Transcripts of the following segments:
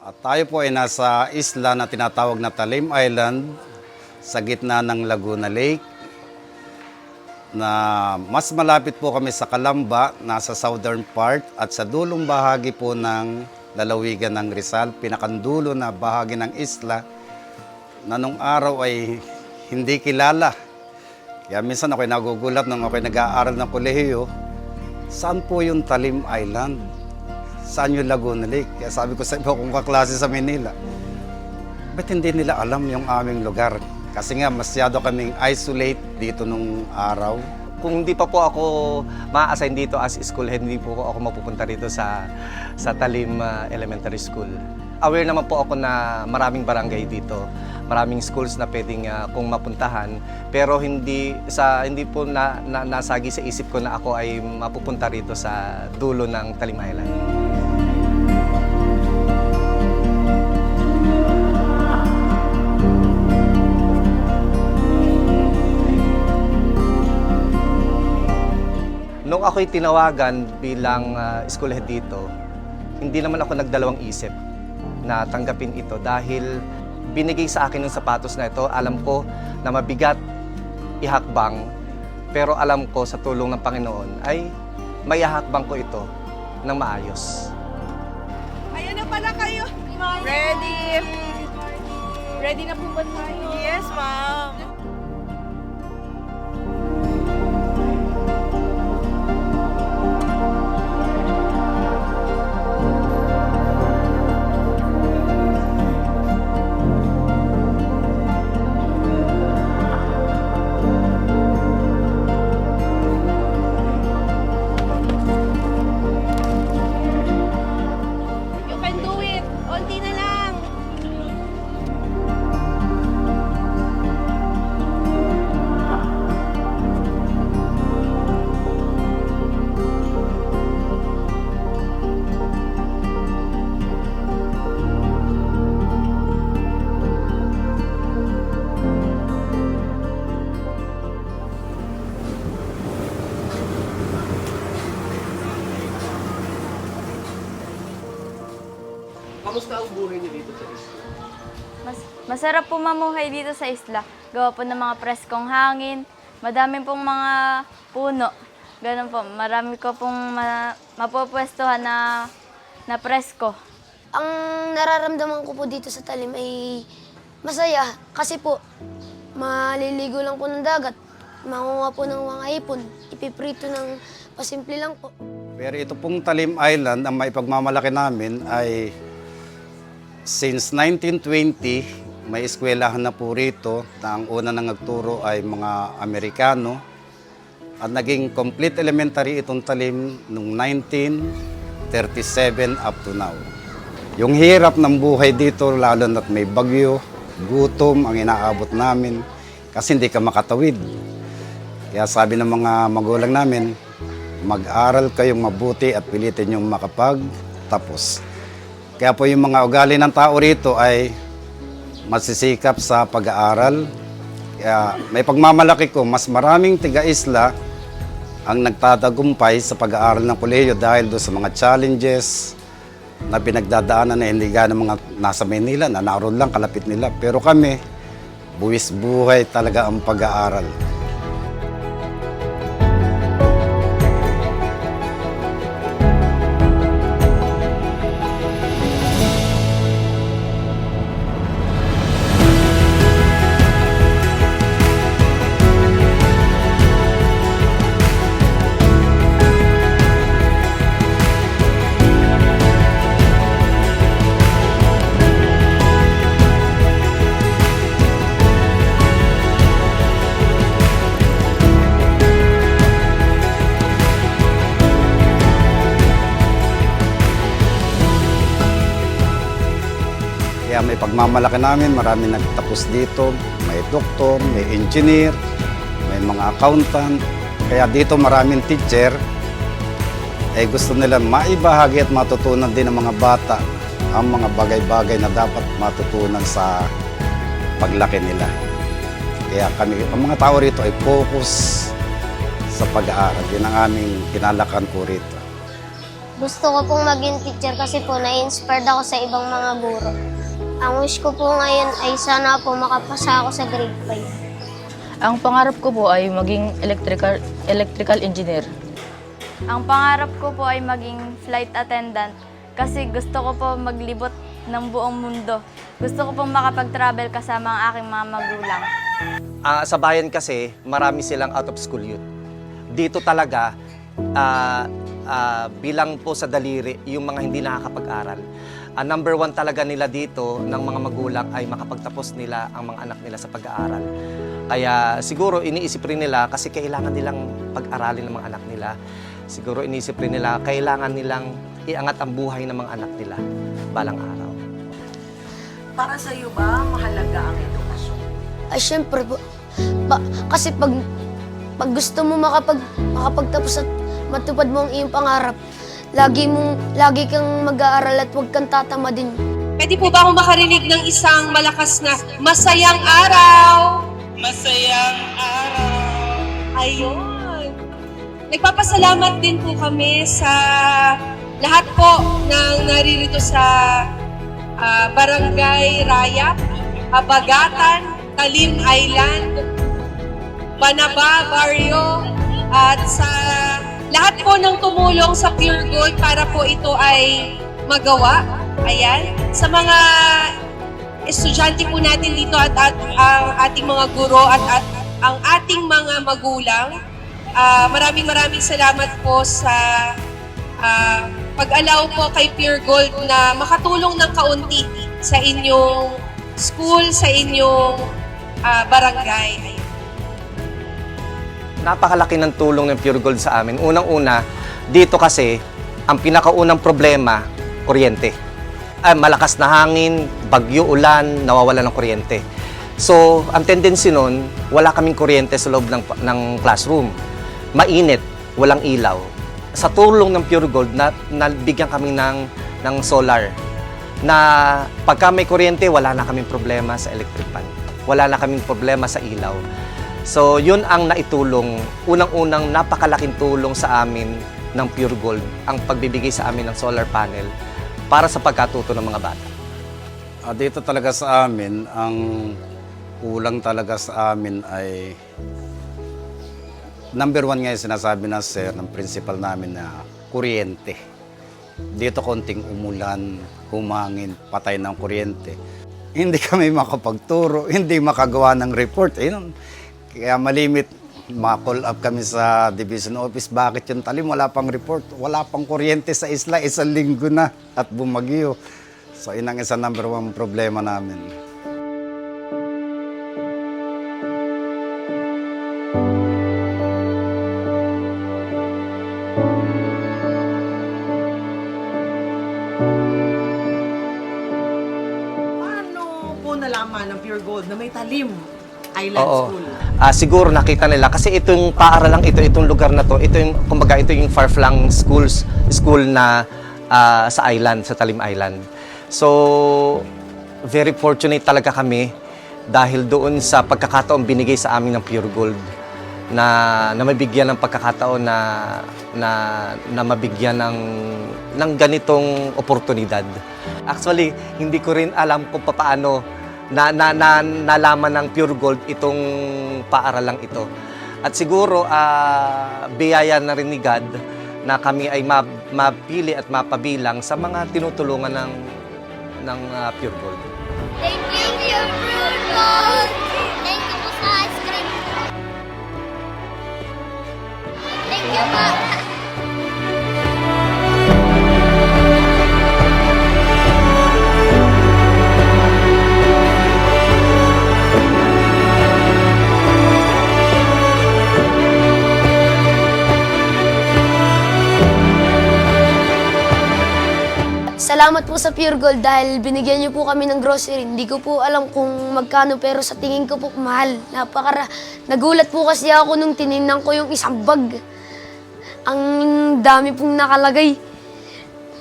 At tayo po ay nasa isla na tinatawag na Talim Island sa gitna ng Laguna Lake na mas malapit po kami sa Calamba, nasa southern part at sa dulong bahagi po ng lalawigan ng Rizal, pinakandulo na bahagi ng isla na nung araw ay hindi kilala. Kaya minsan ako'y nagugulat nung ako'y nag-aaral ng kolehiyo, saan po yung Talim Island? Saan yung Laguna Lake? Kaya sabi ko sa iba kong kaklase sa Manila, ba't hindi nila alam yung aming lugar? Kasi nga masyado kaming isolate dito nung araw. Kung hindi pa po ako ma-assign dito as school head, hindi po ako mapupunta rito sa sa Talim uh, Elementary School. Aware naman po ako na maraming barangay dito, maraming schools na pwedeng uh, kung mapuntahan, pero hindi sa hindi po na, na nasagi sa isip ko na ako ay mapupunta rito sa dulo ng Talim Island. Nung ako'y tinawagan bilang uh, school head dito, hindi naman ako nagdalawang isip na tanggapin ito dahil binigay sa akin yung sapatos na ito. Alam ko na mabigat ihakbang, pero alam ko sa tulong ng Panginoon ay mayahakbang ko ito ng maayos. Ayan na pala kayo. Ready? Ready na po ba tayo? Yes, ma'am. Kamusta ang buhay niyo dito sa isla? Mas, masarap po mamuhay dito sa isla. Gawa po ng mga preskong hangin, madami pong mga puno. Ganun po, marami ko pong ma, mapupwestuhan na, na presko. Ang nararamdaman ko po dito sa talim ay masaya kasi po maliligo lang po ng dagat, mangunga po ng mga ipon, ipiprito ng pasimple lang po. Pero ito pong Talim Island, ang maipagmamalaki namin ay since 1920, may eskwelahan na po rito na ang una nang nagturo ay mga Amerikano. At naging complete elementary itong talim noong 1937 up to now. Yung hirap ng buhay dito, lalo na't may bagyo, gutom ang inaabot namin kasi hindi ka makatawid. Kaya sabi ng mga magulang namin, mag-aral kayong mabuti at pilitin yung makapagtapos. Kaya po yung mga ugali ng tao rito ay masisikap sa pag-aaral. Kaya may pagmamalaki ko, mas maraming tiga-isla ang nagtatagumpay sa pag-aaral ng kolehiyo dahil doon sa mga challenges na pinagdadaanan na hindi gana mga nasa Manila, na naroon lang kalapit nila. Pero kami, buwis buhay talaga ang pag-aaral. Pagmamalaki namin, marami nagtapos dito. May doktor, may engineer, may mga accountant. Kaya dito maraming teacher. Eh gusto nila maibahagi at matutunan din ng mga bata ang mga bagay-bagay na dapat matutunan sa paglaki nila. Kaya kami, ang mga tao rito ay focus sa pag-aaral. Yun ang aming kinalakan po rito. Gusto ko pong maging teacher kasi po na-inspired ako sa ibang mga guro. Ang wish ko po ngayon ay sana po makapasa ako sa grade 5. Ang pangarap ko po ay maging electrical electrical engineer. Ang pangarap ko po ay maging flight attendant kasi gusto ko po maglibot ng buong mundo. Gusto ko pong makapag-travel kasama ang aking mga magulang. Ah, sa bayan kasi, marami silang out of school youth. Dito talaga, ah, ah, bilang po sa daliri, yung mga hindi nakakapag-aral. Ah, number one talaga nila dito ng mga magulang ay makapagtapos nila ang mga anak nila sa pag-aaral. Kaya siguro iniisip rin nila kasi kailangan nilang pag-aralin ng mga anak nila. Siguro iniisip rin nila kailangan nilang iangat ang buhay ng mga anak nila balang araw. Para sa iyo ba mahalaga ang edukasyon? Ay, syempre po. Pa- kasi pag, pag gusto mo makapag, makapagtapos at matupad mo ang iyong pangarap, lagi mong, lagi kang mag-aaral at huwag kang tatama din. Pwede po ba akong makarinig ng isang malakas na masayang araw? Masayang araw. Ayun. Nagpapasalamat din po kami sa lahat po ng naririto sa ah, Barangay Rayap, Abagatan, Talim Island, Banaba, Barrio, at sa lahat po ng tumulong sa Pure Gold para po ito ay magawa. Ayan. Sa mga estudyante po natin dito at, at ang ating mga guro at, at ang ating mga magulang, ah, maraming maraming salamat po sa ah, pag-allow po kay Pure Gold na makatulong ng kaunti sa inyong school, sa inyong ah, barangay. Napakalaki ng tulong ng Pure Gold sa amin. Unang-una, dito kasi, ang pinakaunang problema, kuryente. Ay, malakas na hangin, bagyo, ulan, nawawala ng kuryente. So, ang tendency nun, wala kaming kuryente sa loob ng, ng classroom. Mainit, walang ilaw. Sa tulong ng Pure Gold, na, nabigyan kami ng, ng solar na pagka may kuryente, wala na kaming problema sa electric pan. Wala na kaming problema sa ilaw. So, yun ang naitulong. Unang-unang napakalaking tulong sa amin ng Pure Gold ang pagbibigay sa amin ng solar panel para sa pagkatuto ng mga bata. Ah, dito talaga sa amin, ang kulang talaga sa amin ay number one nga yung sinasabi na sir ng principal namin na kuryente. Dito konting umulan, humangin, patay ng kuryente. Hindi kami makapagturo, hindi makagawa ng report. Ayun, kaya malimit, ma-call up kami sa division office. Bakit yung talim? Wala pang report. Wala pang kuryente sa isla. Isang linggo na at bumagyo. So, yun ang isa number one problema namin. Nalaman ng Pure Gold na may talim Island Oo. School? Ah, siguro nakita nila kasi itong paaralang ito, itong lugar na to, ito yung kumbaga ito yung far-flung schools school na ah, sa island, sa Talim Island. So very fortunate talaga kami dahil doon sa pagkakataon binigay sa amin ng Pure Gold na na mabigyan ng pagkakataon na na na mabigyan ng ng ganitong oportunidad. Actually, hindi ko rin alam kung paano na, na, na nalaman ng Pure Gold itong paaralang ito. At siguro ah, biyaya na rin ni God na kami ay ma- mapili at mapabilang sa mga tinutulungan ng ng ah, Pure Gold. Thank you, Pure Gold! Thank you po sa ice cream. Thank you po. Salamat po sa Pure Gold dahil binigyan niyo po kami ng grocery. Hindi ko po alam kung magkano pero sa tingin ko po mahal. Napakara. Nagulat po kasi ako nung tinignan ko yung isang bag. Ang dami pong nakalagay.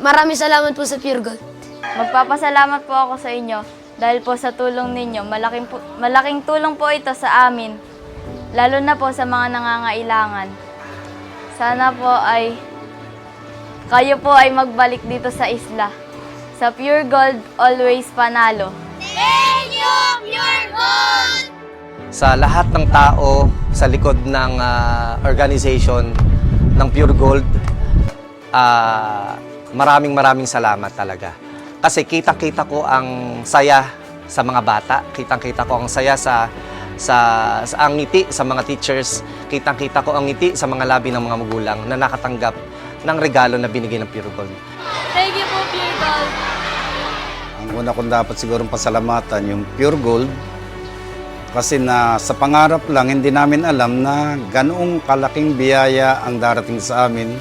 Maraming salamat po sa Pure Gold. Magpapasalamat po ako sa inyo dahil po sa tulong ninyo, malaking, po, malaking tulong po ito sa amin, lalo na po sa mga nangangailangan. Sana po ay kayo po ay magbalik dito sa isla. Sa Pure Gold, always panalo. sa lahat ng tao sa likod ng ah, organization ng Pure Gold, ah, maraming maraming salamat talaga. Kasi kitang-kita ko ang saya sa mga bata, kitang-kita ko ang saya sa sa, sa ang ngiti sa mga teachers, kitang-kita ko ang ngiti sa mga labi ng mga magulang na nakatanggap ng regalo na binigay ng Pure Gold. Thank you Pure Gold. Ang una kong dapat sigurong pasalamatan yung Pure Gold. Kasi na sa pangarap lang hindi namin alam na ganoong kalaking biyaya ang darating sa amin.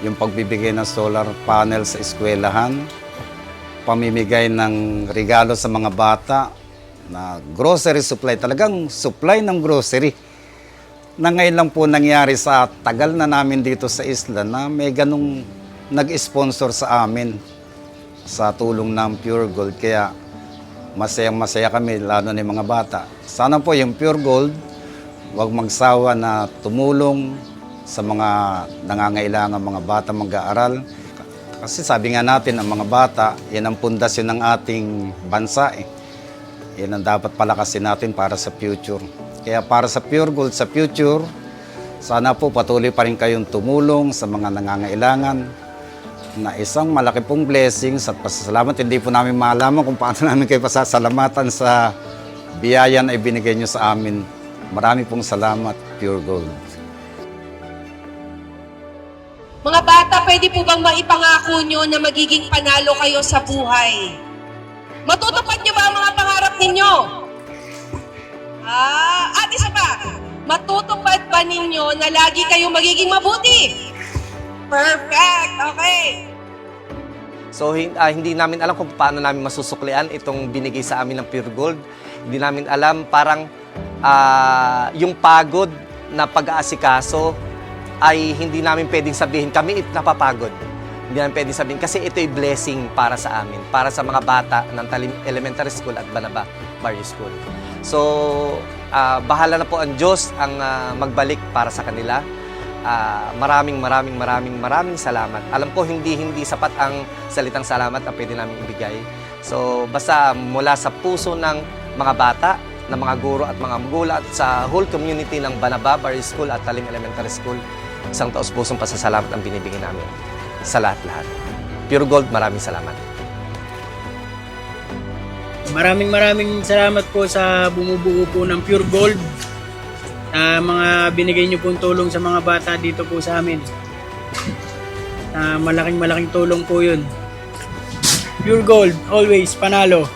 Yung pagbibigay ng solar panel sa eskwelahan, pamimigay ng regalo sa mga bata na grocery supply, talagang supply ng grocery. Na ngayon lang po nangyari sa tagal na namin dito sa isla na may ganong nag-sponsor sa amin sa tulong ng Pure Gold. Kaya masayang masaya kami, lalo na yung mga bata. Sana po yung Pure Gold, huwag magsawa na tumulong sa mga nangangailangan mga bata mag-aaral. Kasi sabi nga natin, ang mga bata, yan ang pundasyon ng ating bansa. Eh. Yan ang dapat palakasin natin para sa future. Kaya para sa Pure Gold, sa future, sana po patuloy pa rin kayong tumulong sa mga nangangailangan na isang malaki pong blessings at pasasalamat. Hindi po namin malaman kung paano namin kayo pasasalamatan sa biyaya na ibinigay nyo sa amin. Marami pong salamat, Pure Gold. Mga bata, pwede po bang maipangako nyo na magiging panalo kayo sa buhay? Matutupad nyo ba ang mga pangarap ninyo? Ah, at isa pa, matutupad ba ninyo na lagi kayo magiging mabuti? Perfect! Okay! So ah, hindi namin alam kung paano namin masusuklian itong binigay sa amin ng Pure Gold. Hindi namin alam parang ah, yung pagod na pag-aasikaso ay hindi namin pwedeng sabihin kami it napapagod. Hindi namin pwedeng sabihin kasi ito'y blessing para sa amin, para sa mga bata ng Talim Elementary School at Banaba Barrio School. So, ah, bahala na po ang Diyos ang ah, magbalik para sa kanila. Ah, maraming maraming maraming maraming salamat. Alam ko hindi hindi sapat ang salitang salamat na pwede namin ibigay. So basta mula sa puso ng mga bata, ng mga guro at mga magulang at sa whole community ng Banaba Barrio School at Talim Elementary School, isang taos pusong pasasalamat ang binibigay namin sa lahat-lahat. Pure Gold, maraming salamat. Maraming maraming salamat po sa bumubuo po ng Pure Gold. Na mga binigay niyo pong tulong sa mga bata dito po sa amin. Na malaking malaking tulong po yun. Pure Gold, always panalo.